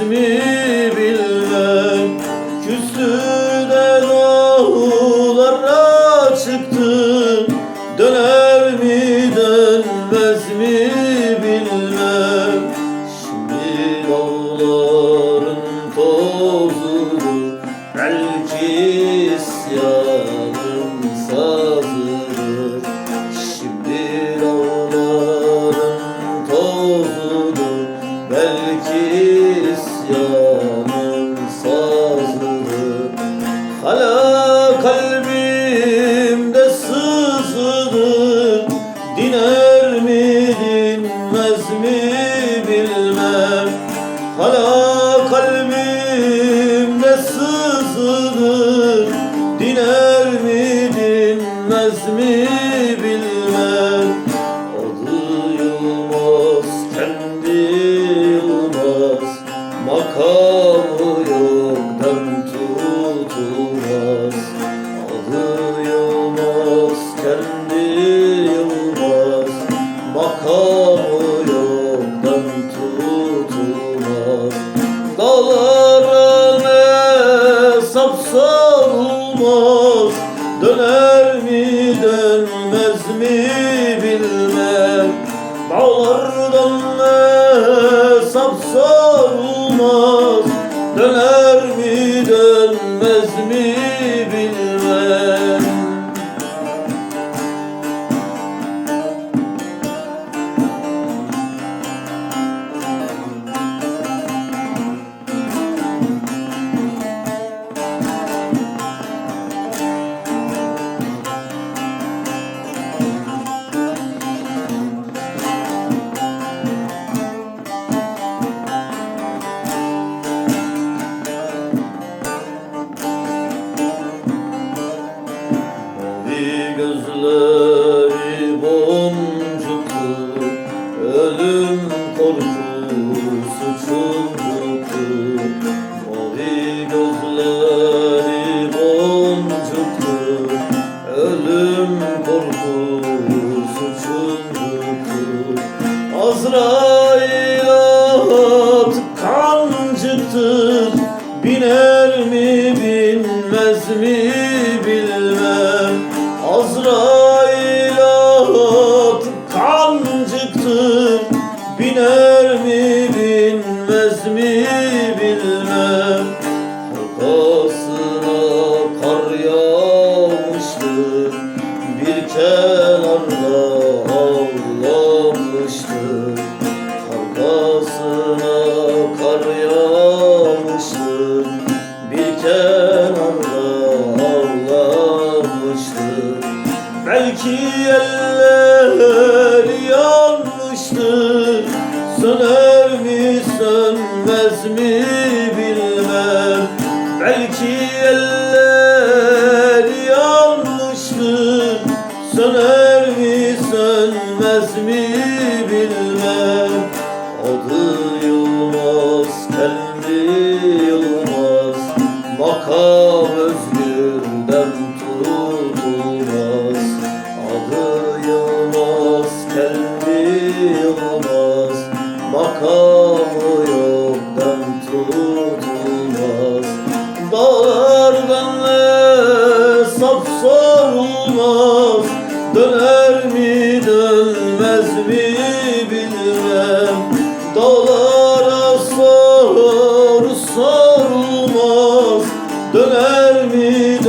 ismi Acısızlığı diner mi dinmez mi? Döner mi dönmez mi bilmem. Dağlardan hesap sorulmaz. Döner mi dönmez mi bilmem. Belki eller yanmıştır. Söner mi sönmez mi bilmem. Belki eller Af Döner mi dönmez mi bilmem. Dağlara sar sarılmaz Döner mi